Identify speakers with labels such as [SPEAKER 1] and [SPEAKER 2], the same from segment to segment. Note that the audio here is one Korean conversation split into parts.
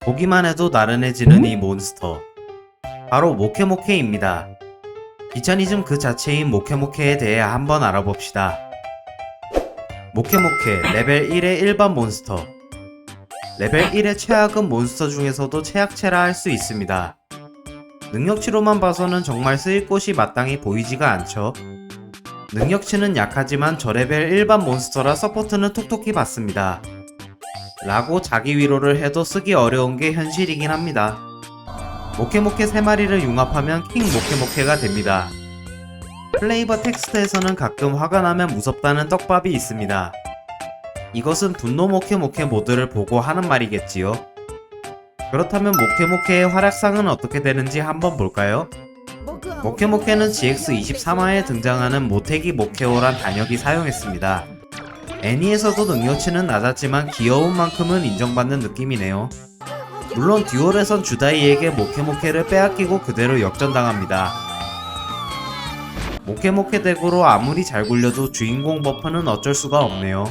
[SPEAKER 1] 보기만 해도 나른해지는 이 몬스터. 바로 모케모케입니다. 기차니즘 그 자체인 모케모케에 대해 한번 알아봅시다. 모케모케 레벨 1의 일반 몬스터. 레벨 1의 최악은 몬스터 중에서도 최악체라 할 수 있습니다. 능력치로만 봐서는 정말 쓰일 곳이 마땅히 보이지가 않죠. 능력치는 약하지만 저레벨 일반 몬스터라 서포트는 톡톡히 받습니다. 라고 자기 위로를 해도 쓰기 어려운 게 현실이긴 합니다. 모케모케 3마리를 융합하면 킹 모케모케가 됩니다. 플레이버 텍스트에서는 가끔 화가 나면 무섭다는 떡밥이 있습니다. 이것은 분노 모케모케 모드를 보고 하는 말이겠지요. 그렇다면 모케모케의 활약상은 어떻게 되는지 한번 볼까요? 모케모케는 GX23화에 등장하는 모테기 모케오란 단역이 사용했습니다. 애니에서도 능력치는 낮았지만 귀여운 만큼은 인정받는 느낌이네요. 물론 듀얼에선 주다이에게 모케모케를 빼앗기고 그대로 역전당합니다. 모케모케 덱으로 아무리 잘 굴려도 주인공 버프는 어쩔 수가 없네요.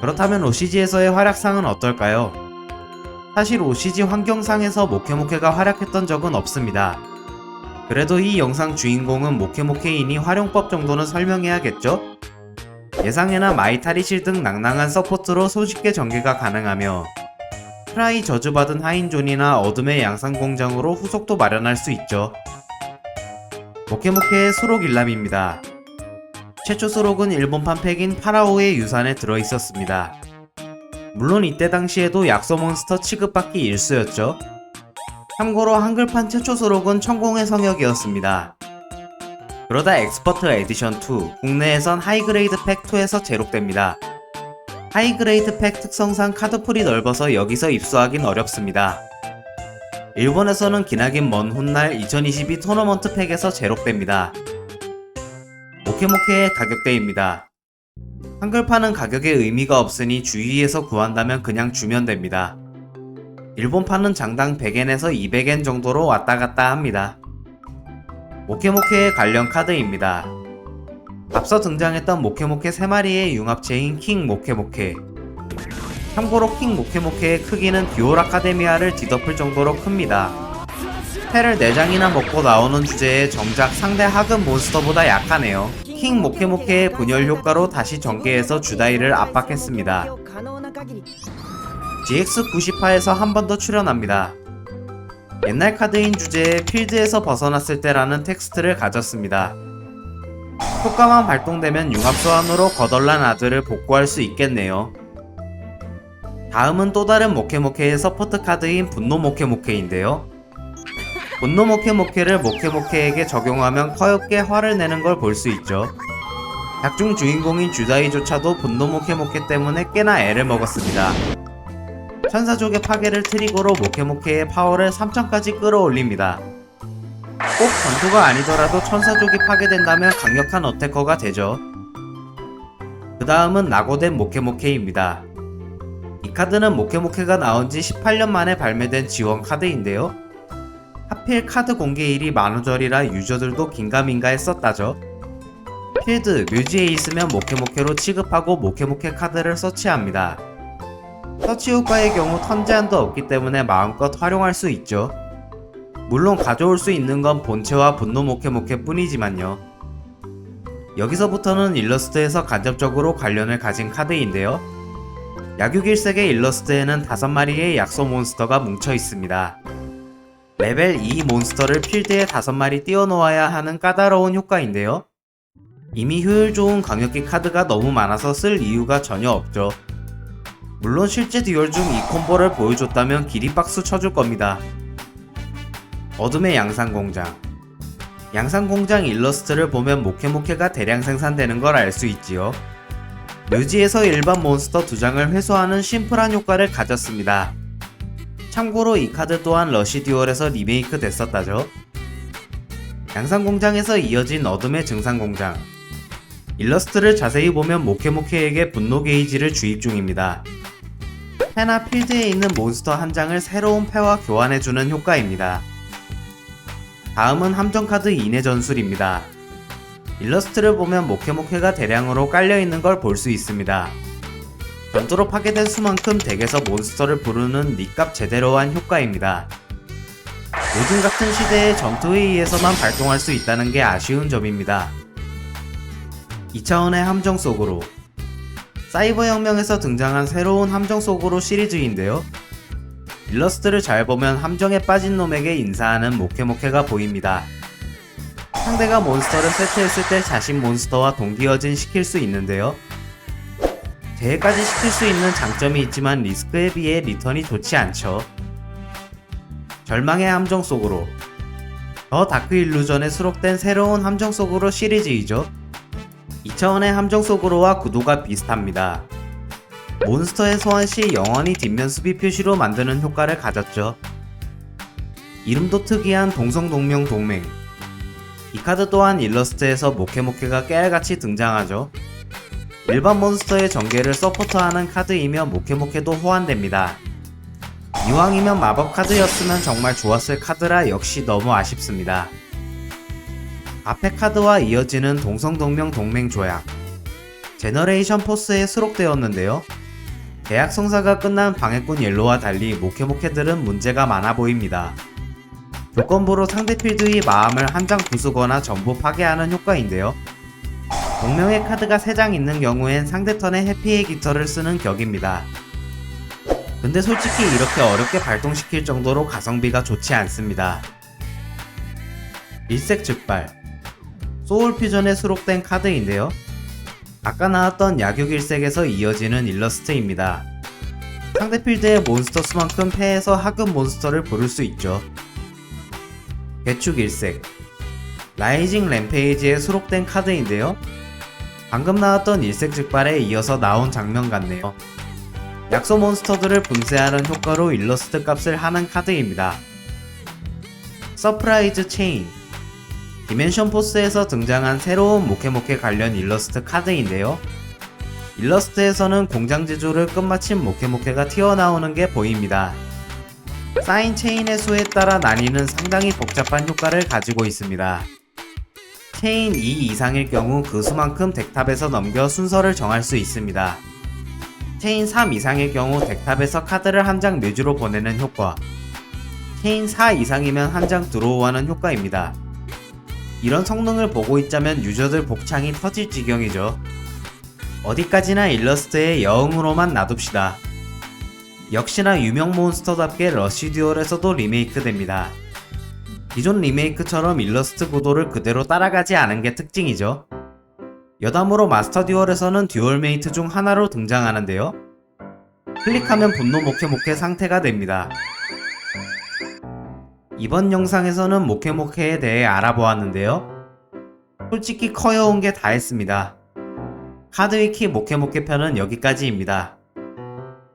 [SPEAKER 1] 그렇다면 오시지에서의 활약상은 어떨까요? 사실 오시지 환경상에서 모케모케가 활약했던 적은 없습니다. 그래도 이 영상 주인공은 모케모케이니 활용법 정도는 설명해야겠죠? 예상해나 마이타리실 등 낭낭한 서포트로 손쉽게 전개가 가능하며 프라이 저주받은 하인존이나 어둠의 양산공장으로 후속도 마련할 수 있죠. 모케모케의 수록 일람입니다. 최초 수록은 일본판 팩인 파라오의 유산에 들어있었습니다. 물론 이때 당시에도 약소 몬스터 취급받기 일쑤였죠. 참고로 한글판 최초 수록은 천공의 성역이었습니다. 그러다 엑스퍼트 에디션 2, 국내에선 하이그레이드 팩 2에서 제록됩니다. 하이그레이드 팩 특성상 카드풀이 넓어서 여기서 입수하긴 어렵습니다. 일본에서는 기나긴 먼 훗날 2022 토너먼트 팩에서 제록됩니다. 모케모케의 가격대입니다. 한글판은 가격에 의미가 없으니 주위에서 구한다면 그냥 주면 됩니다. 일본판은 장당 100엔에서 200엔 정도로 왔다 갔다 합니다. 모케모케의 관련 카드입니다. 앞서 등장했던 모케모케 3마리의 융합체인 킹 모케모케. 참고로 킹 모케모케의 크기는 듀얼 아카데미아를 뒤덮을 정도로 큽니다. 패를 4장이나 먹고 나오는 주제에 정작 상대 하급 몬스터보다 약하네요. 킹 모케모케의 분열 효과로 다시 전개해서 주다이를 압박했습니다. GX90화에서 한 번 더 출연합니다. 옛날 카드인 주제에 필드에서 벗어났을 때라는 텍스트를 가졌습니다. 효과만 발동되면 융합 소환으로 거덜난 아들을 복구할 수 있겠네요. 다음은 또 다른 모케모케의 서포트 카드인 분노 모케모케인데요. 분노 모케모케를 모케모케에게 적용하면 커엽게 화를 내는 걸 볼 수 있죠. 작중 주인공인 주다이조차도 분노 모케모케 때문에 꽤나 애를 먹었습니다. 천사족의 파괴를 트리거로 모케모케의 파워를 3000까지 끌어올립니다. 꼭 전투가 아니더라도 천사족이 파괴된다면 강력한 어태커가 되죠. 그 다음은 낙오된 모케모케입니다. 이 카드는 모케모케가 나온 지 18년 만에 발매된 지원 카드인데요. 하필 카드 공개일이 만우절이라 유저들도 긴가민가 했었다죠. 필드, 뮤지에 있으면 모케모케로 취급하고 모케모케 카드를 서치합니다. 서치 효과의 경우 턴 제한도 없기 때문에 마음껏 활용할 수 있죠. 물론 가져올 수 있는 건 본체와 분노 모케모케 뿐이지만요. 여기서부터는 일러스트에서 간접적으로 관련을 가진 카드인데요. 야규길색의 일러스트에는 5마리의 약소 몬스터가 뭉쳐 있습니다. 레벨 2 몬스터를 필드에 5마리 띄워놓아야 하는 까다로운 효과인데요. 이미 효율 좋은 강력기 카드가 너무 많아서 쓸 이유가 전혀 없죠. 물론 실제 듀얼 중 이 콤보를 보여줬다면 기립박수 쳐줄 겁니다. 어둠의 양산공장 양산공장 일러스트를 보면 모케모케가 대량 생산되는 걸 알 수 있지요. 묘지에서 일반 몬스터 두 장을 회수하는 심플한 효과를 가졌습니다. 참고로 이 카드 또한 러시 듀얼에서 리메이크 됐었다죠. 양산공장에서 이어진 어둠의 증산공장 일러스트를 자세히 보면 모케모케에게 분노 게이지를 주입 중입니다. 패나 필드에 있는 몬스터 한 장을 새로운 패와 교환해주는 효과입니다. 다음은 함정카드 인해 전술입니다. 일러스트를 보면 모케모케가 대량으로 깔려있는 걸 볼 수 있습니다. 전투로 파괴된 수만큼 덱에서 몬스터를 부르는 니값 제대로 한 효과입니다. 요즘 같은 시대에 전투에 의해서만 발동할 수 있다는 게 아쉬운 점입니다. 2차원의 함정 속으로 사이버 혁명에서 등장한 새로운 함정 속으로 시리즈인데요. 일러스트를 잘 보면 함정에 빠진 놈에게 인사하는 모케모케가 보입니다. 상대가 몬스터를 세트했을 때 자신 몬스터와 동기어진 시킬 수 있는데요. 대회까지 시킬 수 있는 장점이 있지만 리스크에 비해 리턴이 좋지 않죠. 절망의 함정 속으로 더 다크 일루전에 수록된 새로운 함정 속으로 시리즈이죠. 2차원의 함정 속으로와 구도가 비슷합니다. 몬스터의 소환 시 영원히 뒷면 수비 표시로 만드는 효과를 가졌죠. 이름도 특이한 동성동명 동맹. 이 카드 또한 일러스트에서 모케모케가 깨알같이 등장하죠. 일반 몬스터의 전개를 서포터하는 카드이며 모케모케도 호환됩니다. 이왕이면 마법 카드였으면 정말 좋았을 카드라 역시 너무 아쉽습니다. 앞에 카드와 이어지는 동성동명 동맹 조약. 제너레이션 포스에 수록되었는데요. 계약 성사가 끝난 방해꾼 옐로와 달리 모케모케들은 문제가 많아 보입니다. 조건부로 상대 필드의 마음을 한 장 부수거나 전부 파괴하는 효과인데요. 동명의 카드가 3장 있는 경우엔 상대 턴에 해피의 깃털을 쓰는 격입니다. 근데 솔직히 이렇게 어렵게 발동시킬 정도로 가성비가 좋지 않습니다. 일색 즉발 소울 퓨전에 수록된 카드인데요. 아까 나왔던 야격 일색에서 이어지는 일러스트입니다. 상대 필드의 몬스터 수만큼 패해서 하급 몬스터를 부를 수 있죠. 개축 일색 라이징 램페이지에 수록된 카드인데요. 방금 나왔던 일색 즉발에 이어서 나온 장면 같네요. 약소 몬스터들을 분쇄하는 효과로 일러스트 값을 하는 카드입니다. 서프라이즈 체인 디멘션 포스에서 등장한 새로운 모케모케 관련 일러스트 카드인데요. 일러스트에서는 공장 제조를 끝마친 모케모케가 튀어나오는 게 보입니다. 사인 체인의 수에 따라 나뉘는 상당히 복잡한 효과를 가지고 있습니다. 체인 2 이상일 경우 그 수만큼 덱탑에서 넘겨 순서를 정할 수 있습니다. 체인 3 이상일 경우 덱탑에서 카드를 한 장 묘지로 보내는 효과. 체인 4 이상이면 한장 드로우하는 효과입니다. 이런 성능을 보고 있자면 유저들 복창이 터질 지경이죠. 어디까지나 일러스트의 여음으로만 놔둡시다. 역시나 유명 몬스터답게 러쉬 듀얼에서도 리메이크 됩니다. 기존 리메이크처럼 일러스트 구도를 그대로 따라가지 않은 게 특징이죠. 여담으로 마스터 듀얼에서는 듀얼메이트 중 하나로 등장하는데요. 클릭하면 분노 모케모케 상태가 됩니다. 이번 영상에서는 모케모케에 대해 알아보았는데요. 솔직히 커여운 게다 했습니다. 카드위키 모케모케 편은 여기까지입니다.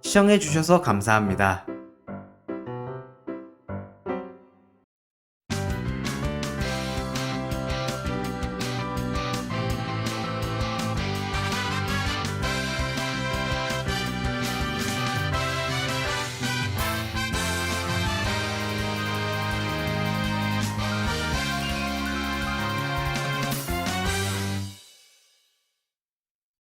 [SPEAKER 1] 시청해주셔서 감사합니다.